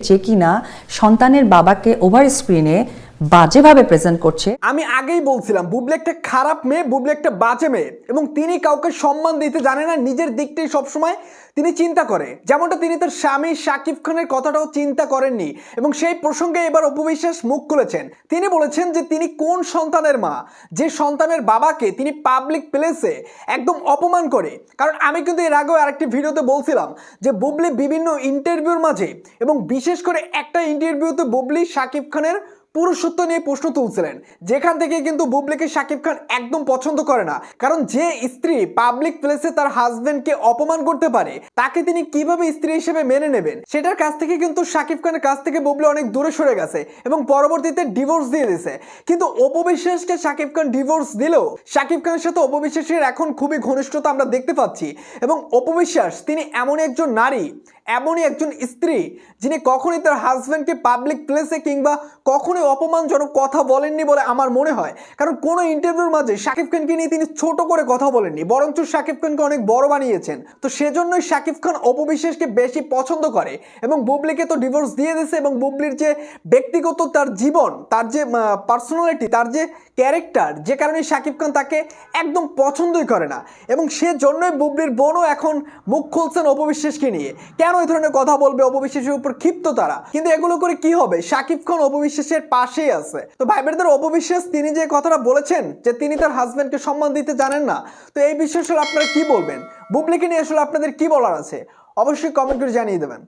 যে কিনা সন্তানের বাবাকে ওভার স্ক্রিনে বাজেভাবে প্রেজেন্ট করছে। আমি আগেই বলছিলাম বুবলি একটা খারাপ মেয়ে বুবলি একটা বাজে মেয়ে এবং তিনি কাউকে সম্মান দিতে জানে না, নিজের দিকটাই সবসময় তিনি চিন্তা করে। যেমনটা তিনি তার স্বামী শাকিব খানের কথাটাও চিন্তা করেননি এবং সেই প্রসঙ্গে এবার অপবিশ্বাস মুখ খুলেছেন। তিনি বলেছেন যে তিনি কোন সন্তানের মা? যে সন্তানের বাবাকে তিনি পাবলিক প্লেসে একদম অপমান করে। কারণ আমি কিন্তু এর আগেও আরেকটি ভিডিওতে বলছিলাম যে বুবলি বিভিন্ন ইন্টারভিউর মাঝে এবং বিশেষ করে একটা ইন্টারভিউতে বুবলি শাকিব খানের পুরুষত্ব নিয়ে প্রশ্ন তুলছিলেন। যেখান থেকে কিন্তু বুবলিকে শাকিব খান একদম পছন্দ করে না। কারণ যে স্ত্রী পাবলিক প্লেসে তার হাজবেন্ডকে অপমান করতে পারে, তাকে তিনি কীভাবে স্ত্রী হিসেবে মেনে নেবেন, সেটার কাছ থেকে কিন্তু শাকিব খানের কাছ থেকে বুবলি অনেক দূরে সরে গেছে এবং পরবর্তীতে ডিভোর্স দিয়ে দিছে। কিন্তু অপবিশ্বাসকে শাকিব খান ডিভোর্স দিলেও, শাকিব খানের সাথে অপবিশ্বাসের এখন খুবই ঘনিষ্ঠতা আমরা দেখতে পাচ্ছি। এবং অপবিশ্বাস, তিনি এমন একজন নারী এমনই একজন স্ত্রী যিনি কখনোই তার হাজব্যান্ডকে পাবলিক প্লেসে কিংবা কখনোই অপমানজনক কথা বলেননি বলে আমার মনে হয়। কারণ কোনো ইন্টারভিউর মাঝে শাকিব খানকে নিয়ে তিনি ছোট করে কথা বলেননি, বরঞ্চ শাকিব খানকে অনেক বড় বানিয়েছেন। তো সেজন্যই শাকিব খান অপবিশ্বাসকে বেশি পছন্দ করে এবং বুবলিকে তো ডিভোর্স দিয়ে দিয়েছে এবং বুবলির যে ব্যক্তিগত তার জীবন, তার যে পার্সোনালিটি তার যে ক্যারেক্টার যে কারণে শাকিব খান তাকে একদম পছন্দই করে না। এবং সেজন্যই বুবলির বোনও এখন মুখ খুলছেন অপবিশ্বাসকে নিয়ে। কেন এই ধরনের কথা বলবে অপবিশ্বাসের উপর ক্ষিপ্ত তারা। কিন্তু এগুলো করে কি হবে? সাকিব খান অপবিশ্বাসের পাশেই আছে। তো ভাই বোনদের অপবিশ্বাস, তিনি যে কথাটা বলেছেন যে তিনি তার হাজব্যান্ডকে সম্মান দিতে জানেন না, তো এই বিষয়ে আসলে আপনারা কি বলবেন? বুবলিকে নিয়ে আসলে আপনাদের কি বলার আছে? অবশ্যই কমেন্ট করে জানিয়ে দেবেন।